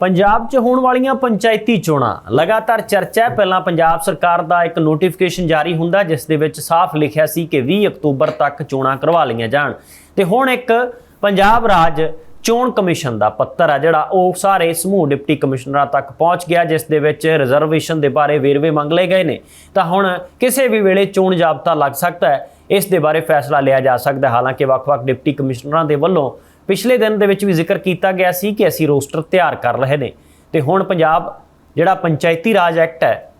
ਪੰਜਾਬ 'ਚ ਹੋਣ ਵਾਲੀਆਂ ਪੰਚਾਇਤੀ ਚੋਣਾਂ। ਲਗਾਤਾਰ ਚਰਚਾ ਹੈ। ਪਹਿਲਾਂ ਪੰਜਾਬ ਸਰਕਾਰ ਦਾ ਇੱਕ ਨੋਟੀਫਿਕੇਸ਼ਨ ਜਾਰੀ ਹੁੰਦਾ, ਜਿਸ ਦੇ ਵਿੱਚ ਸਾਫ਼ ਲਿਖਿਆ ਸੀ ਕਿ 20 ਅਕਤੂਬਰ ਤੱਕ ਚੋਣਾਂ ਕਰਵਾ ਲਈਆਂ ਜਾਣ। ਤੇ ਹੁਣ ਇੱਕ ਪੰਜਾਬ ਰਾਜ ਚੋਣ ਕਮਿਸ਼ਨ ਦਾ ਪੱਤਰ ਆ, ਜਿਹੜਾ ਉਹ ਸਾਰੇ ਸਮੂਹ ਡਿਪਟੀ ਕਮਿਸ਼ਨਰਾਂ ਤੱਕ ਪਹੁੰਚ ਗਿਆ, ਜਿਸ ਦੇ ਵਿੱਚ ਰਿਜ਼ਰਵੇਸ਼ਨ ਦੇ ਬਾਰੇ ਵੇਰਵੇ ਮੰਗ ਲਏ ਗਏ ਨੇ। ਤਾਂ ਹੁਣ ਕਿਸੇ ਵੀ ਵੇਲੇ ਚੋਣ ਜਾਬਤਾ ਲੱਗ ਸਕਦਾ ਹੈ। ਇਸ ਦੇ ਬਾਰੇ ਫੈਸਲਾ ਲਿਆ ਜਾ ਸਕਦਾ ਹਾਲਾਂਕਿ ਵੱਖ-ਵੱਖ ਡਿਪਟੀ ਕਮਿਸ਼ਨਰਾਂ ਦੇ ਵੱਲੋਂ ਪਿਛਲੇ ਦਿਨ ਦੇ ਵਿੱਚ ਵੀ ਜ਼ਿਕਰ ਕੀਤਾ ਗਿਆ ਸੀ ਕਿ ਅਸੀਂ ਰੋਸਟਰ ਤਿਆਰ ਕਰ ਰਹੇ ਨੇ ਤੇ ਹੁਣ ਪੰਜਾਬ ਜਿਹੜਾ ਪੰਚਾਇਤੀ ਰਾਜ ਐਕਟ ਹੈ,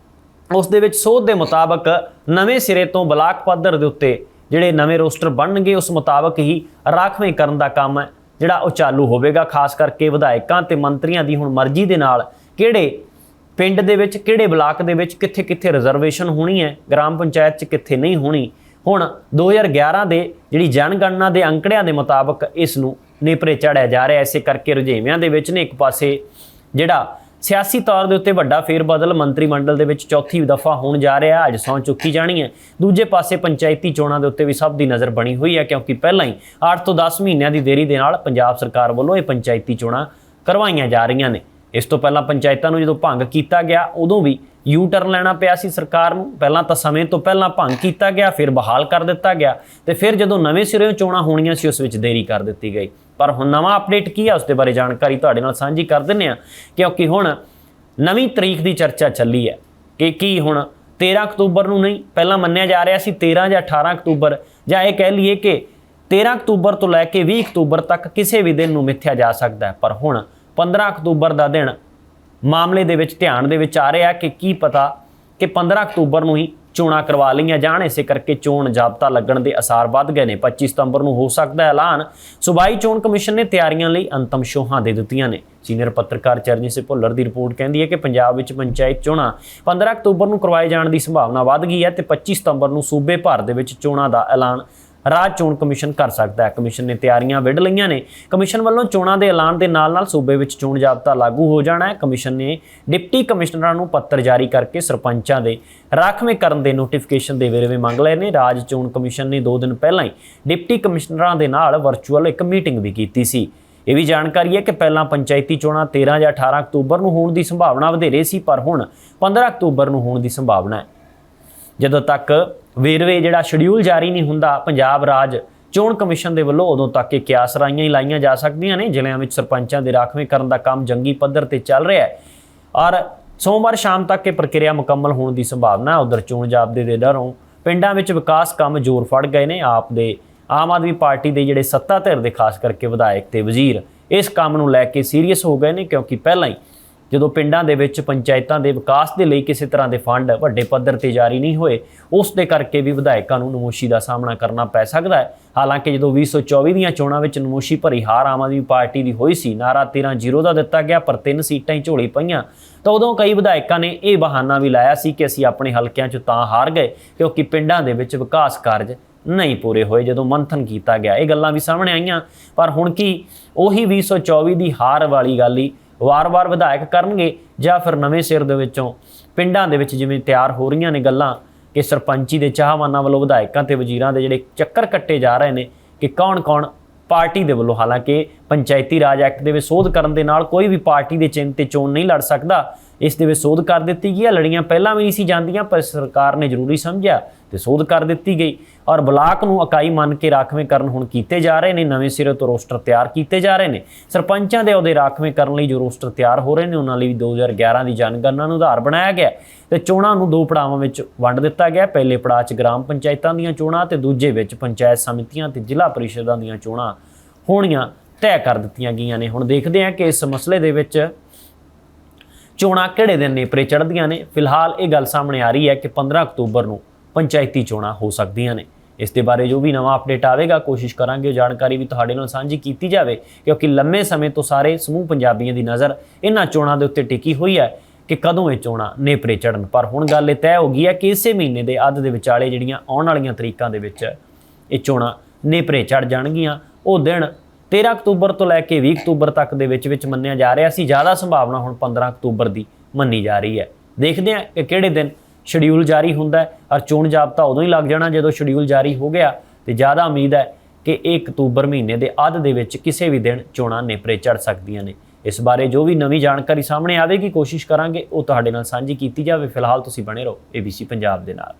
ਉਸ ਦੇ ਵਿੱਚ ਸੋਧ ਦੇ ਮੁਤਾਬਕ ਨਵੇਂ ਸਿਰੇ ਤੋਂ ਬਲਾਕ ਪੱਧਰ ਦੇ ਉੱਤੇ ਜਿਹੜੇ ਨਵੇਂ ਰੋਸਟਰ ਬਣਨਗੇ, ਉਸ ਮੁਤਾਬਕ ਹੀ ਰਾਖਵੇਂ ਕਰਨ ਦਾ ਕੰਮ ਹੈ ਜਿਹੜਾ ਉਹ ਚਾਲੂ ਹੋਵੇਗਾ, ਖਾਸ ਕਰਕੇ ਵਿਧਾਇਕਾਂ ਤੇ ਮੰਤਰੀਆਂ ਦੀ ਹੁਣ ਮਰਜ਼ੀ ਦੇ ਨਾਲ ਕਿਹੜੇ ਪਿੰਡ ਦੇ ਵਿੱਚ, ਕਿਹੜੇ ਬਲਾਕ ਦੇ ਵਿੱਚ ਕਿੱਥੇ ਕਿੱਥੇ ਰਿਜ਼ਰਵੇਸ਼ਨ ਹੋਣੀ ਹੈ, ਗ੍ਰਾਮ ਪੰਚਾਇਤ 'ਚ ਕਿੱਥੇ ਨਹੀਂ ਹੋਣੀ। ਹੁਣ 2011 ਦੇ ਜਿਹੜੀ ਜਨਗਣਨਾ ਦੇ ਅੰਕੜਿਆਂ ਦੇ ਮੁਤਾਬਕ ਇਸ ਨੂੰ ਨੇਪਰੇ ਚੜਿਆ ਜਾ ਰਿਹਾ ਹੈ। ਇਸੇ ਕਰਕੇ ਰੁਝੇਵਿਆਂ ਦੇ ਵਿੱਚ ਨੇ ਇੱਕ ਪਾਸੇ ਜਿਹੜਾ ਸਿਆਸੀ ਤੌਰ ਦੇ ਉੱਤੇ ਵੱਡਾ ਫੇਰਬਦਲ ਮੰਤਰੀ ਮੰਡਲ ਦੇ ਵਿੱਚ ਚੌਥੀ ਦਫਾ ਹੋਣ ਜਾ ਰਿਹਾ, ਅੱਜ ਸੌਂ ਚੁੱਕੀ ਜਾਣੀ ਹੈ। ਦੂਜੇ ਪਾਸੇ ਪੰਚਾਇਤੀ ਚੋਣਾਂ ਦੇ ਉੱਤੇ ਵੀ ਸਭ ਦੀ ਨਜ਼ਰ ਬਣੀ ਹੋਈ ਹੈ, ਕਿਉਂਕਿ ਪਹਿਲਾਂ ਹੀ 8 ਤੋਂ 10 ਮਹੀਨਿਆਂ ਦੀ ਦੇਰੀ ਦੇ ਨਾਲ ਪੰਜਾਬ ਸਰਕਾਰ ਵੱਲੋਂ ਇਹ ਪੰਚਾਇਤੀ ਚੋਣਾਂ ਕਰਵਾਈਆਂ ਜਾ ਰਹੀਆਂ ਨੇ। ਇਸ ਤੋਂ ਪਹਿਲਾਂ ਪੰਚਾਇਤਾਂ ਨੂੰ ਜਦੋਂ ਭੰਗ ਕੀਤਾ ਗਿਆ, ਉਦੋਂ ਵੀ ਯੂ ਟਰਨ ਲੈਣਾ ਪਿਆ ਸੀ ਸਰਕਾਰ ਨੂੰ। ਪਹਿਲਾਂ ਤਾਂ ਸਮੇਂ ਤੋਂ ਪਹਿਲਾਂ ਭੰਗ ਕੀਤਾ ਗਿਆ, ਫਿਰ ਬਹਾਲ ਕਰ ਦਿੱਤਾ ਗਿਆ ਤੇ ਫਿਰ ਜਦੋਂ ਨਵੇਂ ਸਿਰੋਂ ਚੋਣਾਂ ਹੋਣੀਆਂ ਸੀ, ਉਸ ਵਿੱਚ ਦੇਰੀ ਕਰ ਦਿੱਤੀ ਗਈ। ਪਰ ਹੁਣ ਨਵਾਂ ਅਪਡੇਟ ਕੀ ਹੈ ਉਸ ਦੇ ਬਾਰੇ ਜਾਣਕਾਰੀ ਤੁਹਾਡੇ ਨਾਲ ਸਾਂਝੀ ਕਰ ਦਿੰਨੇ ਆ ਕਿਉਂਕਿ ਹੁਣ ਨਵੀਂ ਤਰੀਕ ਦੀ ਚਰਚਾ ਚੱਲੀ ਹੈ ਕਿ ਕੀ ਹੁਣ 13 ਅਕਤੂਬਰ ਨੂੰ ਨਹੀਂ, ਪਹਿਲਾਂ ਮੰਨਿਆ ਜਾ ਰਿਹਾ ਸੀ 13 ਜਾਂ 18 ਅਕਤੂਬਰ, ਜਾਂ ਇਹ ਕਹਿ ਲਈਏ ਕਿ 13 ਅਕਤੂਬਰ ਤੋਂ ਲੈ ਕੇ 20 ਅਕਤੂਬਰ ਤੱਕ ਕਿਸੇ ਵੀ ਦਿਨ ਨੂੰ ਮਿੱਥਿਆ ਜਾ ਸਕਦਾ ਹੈ। ਪਰ ਹੁਣ 15 ਅਕਤੂਬਰ ਦਾ ਦਿਨ ਮਾਮਲੇ ਦੇ ਵਿੱਚ ਧਿਆਨ ਦੇ ਵਿੱਚ ਆ ਰਿਹਾ ਕਿ ਕੀ ਪਤਾ ਕਿ 15 ਅਕਤੂਬਰ ਨੂੰ ਹੀ ਚੋਣਾਂ ਕਰਵਾ ਲਈਆਂ ਜਾਣ, ਇਸੇ ਕਰਕੇ ਚੋਣ ਜਾਬਤਾ ਲੱਗਣ ਦੇ ਅਸਾਰ ਵੱਧ ਗਏ ਨੇ। 25 ਸਤੰਬਰ ਨੂੰ ਹੋ ਸਕਦਾ ਐਲਾਨ। ਸੂਬਾਈ ਚੋਣ ਕਮਿਸ਼ਨ ਨੇ ਤਿਆਰੀਆਂ ਲਈ ਅੰਤਮ ਸ਼ੋਹਾਂ ਦੇ ਦਿੱਤੀਆਂ ਨੇ। ਸੀਨੀਅਰ ਪੱਤਰਕਾਰ ਚਰਨਜੀਤ ਸਿੰਘ ਭੁੱਲਰ ਦੀ ਰਿਪੋਰਟ ਕਹਿੰਦੀ ਹੈ ਕਿ ਪੰਜਾਬ ਵਿੱਚ ਪੰਚਾਇਤ ਚੋਣਾਂ 15 ਅਕਤੂਬਰ ਨੂੰ ਕਰਵਾਏ ਜਾਣ ਦੀ ਸੰਭਾਵਨਾ ਵੱਧ ਗਈ ਹੈ ਤੇ 25 ਸਤੰਬਰ ਨੂੰ ਸੂਬੇ ਭਰ ਦੇ ਵਿੱਚ ਚੋਣਾਂ ਦਾ ਐਲਾਨ ਰਾਜ ਚੋਣ ਕਮਿਸ਼ਨ ਕਰ ਸਕਦਾ ਹੈ। ਕਮਿਸ਼ਨ ਨੇ ਤਿਆਰੀਆਂ ਵਿੱਢ ਲਈਆਂ ਨੇ। ਕਮਿਸ਼ਨ ਵੱਲੋਂ ਚੋਣਾਂ ਦੇ ਐਲਾਨ ਦੇ ਨਾਲ-ਨਾਲ ਸੂਬੇ ਵਿੱਚ ਚੋਣ ਜਾਬਤਾ ਲਾਗੂ ਹੋ ਜਾਣਾ ਹੈ। ਕਮਿਸ਼ਨ ਨੇ ਡਿਪਟੀ ਕਮਿਸ਼ਨਰਾਂ ਨੂੰ ਪੱਤਰ ਜਾਰੀ ਕਰਕੇ ਸਰਪੰਚਾਂ ਦੇ ਰਾਖਵੇਂ ਕਰਨ ਦੇ ਨੋਟੀਫਿਕੇਸ਼ਨ ਦੇ ਵੇਰਵੇ ਮੰਗ ਲਏ ਨੇ। ਰਾਜ ਚੋਣ ਕਮਿਸ਼ਨ ਨੇ 2 ਦਿਨ ਪਹਿਲਾਂ ਹੀ ਡਿਪਟੀ ਕਮਿਸ਼ਨਰਾਂ ਦੇ ਨਾਲ ਵਰਚੁਅਲ ਇੱਕ ਮੀਟਿੰਗ ਵੀ ਕੀਤੀ ਸੀ। ਇਹ ਵੀ ਜਾਣਕਾਰੀ ਹੈ ਕਿ ਪਹਿਲਾਂ ਪੰਚਾਇਤੀ ਚੋਣਾਂ 13 ਜਾਂ 18 ਅਕਤੂਬਰ ਨੂੰ ਹੋਣ ਦੀ ਸੰਭਾਵਨਾ ਵਧੇਰੇ ਸੀ, ਪਰ ਹੁਣ 15 ਅਕਤੂਬਰ ਨੂੰ ਹੋਣ ਦੀ ਸੰਭਾਵਨਾ ਹੈ। ਜਦੋਂ ਤੱਕ ਵੇਰਵੇ ਜਿਹੜਾ ਸ਼ਡਿਊਲ ਜਾਰੀ ਨਹੀਂ ਹੁੰਦਾ, ਪੰਜਾਬ ਰਾਜ ਚੋਣ ਕਮਿਸ਼ਨ ਦੇ ਵੱਲੋਂ ਉਦੋਂ ਤੱਕ ਇਹ ਕਿਆਸ ਰਾਈਆਂ ਹੀ ਲਾਈਆਂ ਜਾ ਸਕਦੀਆਂ ਨੇ। ਜ਼ਿਲ੍ਹਿਆਂ ਵਿੱਚ ਸਰਪੰਚਾਂ ਦੇ ਰਾਖਵੇਂ ਕਰਨ ਦਾ ਕੰਮ ਜੰਗੀ ਪੱਧਰ ਤੇ ਚੱਲ ਰਿਹਾ ਹੈ। ਔਰ ਸੋਮਵਾਰ ਸ਼ਾਮ ਤੱਕ ਇਹ ਪ੍ਰਕਿਰਿਆ ਮੁਕੰਮਲ ਹੋਣ ਦੀ ਸੰਭਾਵਨਾ ਹੈ। ਉਧਰ ਚੋਣ ਜਾਬਤੇ ਦੇ ਡਰੋਂ ਪਿੰਡਾਂ ਵਿੱਚ ਵਿਕਾਸ ਕੰਮ ਜ਼ੋਰ ਫੜ ਗਏ ਨੇ। ਆਪ ਦੇ ਆਮ ਆਦਮੀ ਪਾਰਟੀ ਦੇ ਜਿਹੜੇ ਸੱਤਾ ਧਿਰ ਦੇ, ਖਾਸ ਕਰਕੇ ਵਿਧਾਇਕ ਤੇ ਵਜ਼ੀਰ, ਇਸ ਕੰਮ ਨੂੰ ਲੈ ਕੇ ਸੀਰੀਅਸ ਹੋ ਗਏ ਨੇ। ਕਿਉਂਕਿ ਪਹਿਲਾਂ ਹੀ ਜਦੋਂ ਪਿੰਡਾਂ ਦੇ ਵਿੱਚ ਪੰਚਾਇਤਾਂ ਦੇ ਵਿਕਾਸ ਦੇ ਲਈ ਕਿਸੇ ਤਰ੍ਹਾਂ ਦੇ ਫੰਡ ਵੱਡੇ ਪੱਧਰ ਤੇ ਜਾਰੀ ਨਹੀਂ ਹੋਏ, ਉਸ ਦੇ ਕਰਕੇ ਵੀ ਵਿਧਾਇਕਾਂ ਨੂੰ ਨਮੋਸ਼ੀ ਦਾ ਸਾਹਮਣਾ ਕਰਨਾ ਪੈ ਸਕਦਾ ਹੈ। ਹਾਲਾਂਕਿ ਜਦੋਂ 2024 ਦੀਆਂ ਚੋਣਾਂ ਵਿੱਚ ਨਮੋਸ਼ੀ ਭਰੀ ਹਾਰ ਆਮ ਆਦਮੀ ਪਾਰਟੀ ਦੀ ਹੋਈ ਸੀ ਨਾਰਾ 13-0 ਦਾ ਦਿੱਤਾ ਗਿਆ ਪਰ ਤਿੰਨ ਸੀਟਾਂ ਹੀ ਝੋਲੀ ਪਈਆਂ। ਤਾਂ ਉਦੋਂ ਕਈ ਵਿਧਾਇਕਾਂ ਨੇ ਇਹ ਬਹਾਨਾ ਵੀ ਲਾਇਆ ਸੀ ਕਿ ਅਸੀਂ ਆਪਣੇ ਹਲਕਿਆਂ 'ਚ ਤਾਂ ਹਾਰ ਗਏ ਕਿਉਂਕਿ ਪਿੰਡਾਂ ਦੇ ਵਿੱਚ ਵਿਕਾਸ ਕਾਰਜ ਨਹੀਂ ਪੂਰੇ ਹੋਏ ਜਦੋਂ ਮੰਥਨ ਕੀਤਾ ਗਿਆ। ਇਹ ਗੱਲਾਂ ਵੀ ਸਾਹਮਣੇ ਆਈਆਂ। ਪਰ ਹੁਣ ਕੀ ਉਹੀ 2024 ਦੀ ਹਾਰ ਵਾਲੀ ਗੱਲ ਹੀ ਵਾਰ-ਵਾਰ ਵਿਧਾਇਕ ਕਰਨਗੇ ਜਾਂ ਫਿਰ ਨਵੇਂ ਸਿਰ ਦੇ ਵਿੱਚੋਂ ਪਿੰਡਾਂ ਦੇ ਵਿੱਚ ਜਿਵੇਂ ਤਿਆਰ ਹੋ ਰਹੀਆਂ ਨੇ ਗੱਲਾਂ ਕਿ ਸਰਪੰਚੀ ਦੇ ਚਾਹਵਾਨਾਂ ਵੱਲੋਂ ਵਿਧਾਇਕਾਂ ਤੇ ਵਜ਼ੀਰਾਂ ਦੇ ਜਿਹੜੇ ਚੱਕਰ ਕੱਟੇ ਜਾ ਰਹੇ ਨੇ ਕਿ ਕੌਣ-ਕੌਣ ਪਾਰਟੀ ਦੇ ਵੱਲੋਂ ਹਾਲਾਂਕਿ ਪੰਚਾਇਤੀ ਰਾਜ ਐਕਟ ਦੇ ਵਿੱਚ ਸੋਧ ਕਰਨ ਦੇ ਨਾਲ ਕੋਈ ਵੀ ਪਾਰਟੀ ਦੇ ਚਿੰਨ੍ਹ ਤੇ ਚੋਣ ਨਹੀਂ ਲੜ ਸਕਦਾ ਇਸ ਦੇ ਵਿੱਚ ਸੋਧ ਕਰ ਦਿੱਤੀ ਗਈ ਹੈ। ਲੜੀਆਂ ਪਹਿਲਾਂ ਵੀ ਨਹੀਂ ਸੀ ਜਾਂਦੀਆਂ, ਪਰ ਸਰਕਾਰ ਨੇ ਜ਼ਰੂਰੀ ਸਮਝਿਆ ਤੇ ਸੋਧ ਕਰ ਦਿੱਤੀ ਗਈ। ਔਰ ਬਲਾਕ ਨੂੰ ਇਕਾਈ ਮੰਨ ਕੇ ਰਾਖਵੇਂ ਕਰਨ ਹੁਣ ਕੀਤੇ ਜਾ ਰਹੇ ਨੇ। ਨਵੇਂ ਸਿਰੇ ਤੋਂ ਰੋਸਟਰ ਤਿਆਰ ਕੀਤੇ ਜਾ ਰਹੇ ਨੇ। ਸਰਪੰਚਾਂ ਦੇ ਉਹਦੇ ਰਾਖਵੇਂ ਕਰਨ ਲਈ ਜੋ ਰੋਸਟਰ ਤਿਆਰ ਹੋ ਰਹੇ ਨੇ, ਉਹਨਾਂ ਲਈ ਵੀ 2011 ਦੀ ਜਨਗਣਨਾ ਨੂੰ ਆਧਾਰ ਬਣਾਇਆ ਗਿਆ ਤੇ ਚੋਣਾਂ ਨੂੰ ਦੋ ਪੜਾਵਾਂ ਵਿੱਚ ਵੰਡ ਦਿੱਤਾ ਗਿਆ ਪਹਿਲੇ ਪੜਾਅ 'ਚ ਗ੍ਰਾਮ ਪੰਚਾਇਤਾਂ ਦੀਆਂ ਚੋਣਾਂ ਤੇ ਦੂਜੇ ਵਿੱਚ ਪੰਚਾਇਤ ਸਮਿਤੀਆਂ ਤੇ ਜ਼ਿਲ੍ਹਾ ਪਰਿਸ਼ਦਾਂ ਦੀਆਂ ਚੋਣਾਂ ਹੋਣੀਆਂ ਤੈਅ ਕਰ ਦਿੱਤੀਆਂ ਗਈਆਂ ਨੇ। ਹੁਣ ਦੇਖਦੇ ਹਾਂ ਕਿ ਇਸ ਮਸਲੇ ਦੇ ਵਿੱਚ ਚੋਣਾਂ ਕਿਹੜੇ ਦਿਨ ਨੇਪਰੇ ਚੜ੍ਹਦੀਆਂ ਨੇ। ਫਿਲਹਾਲ ਇਹ ਗੱਲ ਸਾਹਮਣੇ ਆ ਰਹੀ ਹੈ ਕਿ 15 ਅਕਤੂਬਰ ਨੂੰ ਪੰਚਾਇਤੀ ਚੋਣਾਂ ਹੋ ਸਕਦੀਆਂ ਨੇ। ਇਸ ਦੇ ਬਾਰੇ ਜੋ ਵੀ ਨਵਾਂ ਅਪਡੇਟ ਆਵੇਗਾ, ਕੋਸ਼ਿਸ਼ ਕਰਾਂਗੇ। ਉਹ ਜਾਣਕਾਰੀ ਵੀ ਤੁਹਾਡੇ ਨਾਲ ਸਾਂਝੀ ਕੀਤੀ ਜਾਵੇ, ਕਿਉਂਕਿ ਲੰਮੇ ਸਮੇਂ ਤੋਂ ਸਾਰੇ ਸਮੂਹ ਪੰਜਾਬੀਆਂ ਦੀ ਨਜ਼ਰ ਇਹਨਾਂ ਚੋਣਾਂ ਦੇ ਉੱਤੇ ਟਿਕੀ ਹੋਈ ਹੈ ਕਿ ਕਦੋਂ ਇਹ ਚੋਣਾਂ ਨੇਪਰੇ ਚੜਨ ਪਰ ਹੁਣ ਗੱਲ ਇਹ ਤੈਅ ਹੋ ਗਈ ਹੈ ਕਿ ਇਸੇ ਮਹੀਨੇ ਦੇ ਅੱਧ ਦੇ ਵਿਚਾਲੇ ਜਿਹੜੀਆਂ ਆਉਣ ਵਾਲੀਆਂ ਤਰੀਕਾਂ ਦੇ ਵਿੱਚ ਇਹ ਚੋਣਾਂ ਨੇਪਰੇ ਚੜ ਜਾਣਗੀਆਂ। ਉਹ ਦਿਨ 13 ਅਕਤੂਬਰ ਤੋਂ ਲੈ ਕੇ 20 ਅਕਤੂਬਰ ਤੱਕ ਦੇ ਵਿੱਚ ਵਿੱਚ ਮੰਨਿਆ ਜਾ ਰਿਹਾ ਸੀ। ਜ਼ਿਆਦਾ ਸੰਭਾਵਨਾ ਹੁਣ 15 ਅਕਤੂਬਰ ਦੀ ਮੰਨੀ ਜਾ ਰਹੀ ਹੈ। ਦੇਖਦੇ ਹਾਂ ਕਿ ਕਿਹੜੇ ਦਿਨ ਸ਼ਡਿਊਲ ਜਾਰੀ ਹੁੰਦਾ ਹੈ ਔਰ ਚੋਣ ਜਾਬਤਾ ਉਦੋਂ ਹੀ ਲੱਗ ਜਾਣਾ ਜਦੋਂ ਸ਼ਡਿਊਲ ਜਾਰੀ ਹੋ ਗਿਆ। ਤੇ ਜ਼ਿਆਦਾ ਉਮੀਦ ਹੈ ਕਿ 1 ਅਕਤੂਬਰ ਮਹੀਨੇ ਦੇ ਅੱਧ ਦੇ ਵਿੱਚ ਕਿਸੇ ਵੀ ਦਿਨ ਚੋਣਾਂ ਨੇਪਰੇ ਚੜ ਸਕਦੀਆਂ ਨੇ। ਇਸ ਬਾਰੇ ਜੋ ਵੀ ਨਵੀਂ ਜਾਣਕਾਰੀ ਸਾਹਮਣੇ ਆਵੇਗੀ, ਕੋਸ਼ਿਸ਼ ਕਰਾਂਗੇ ਉਹ ਤੁਹਾਡੇ ਨਾਲ ਸਾਂਝੀ ਕੀਤੀ ਜਾਵੇ। ਫਿਲਹਾਲ ਤੁਸੀਂ ਬਣੇ ਰਹੋ ABC ਪੰਜਾਬ ਦੇ ਨਾਲ।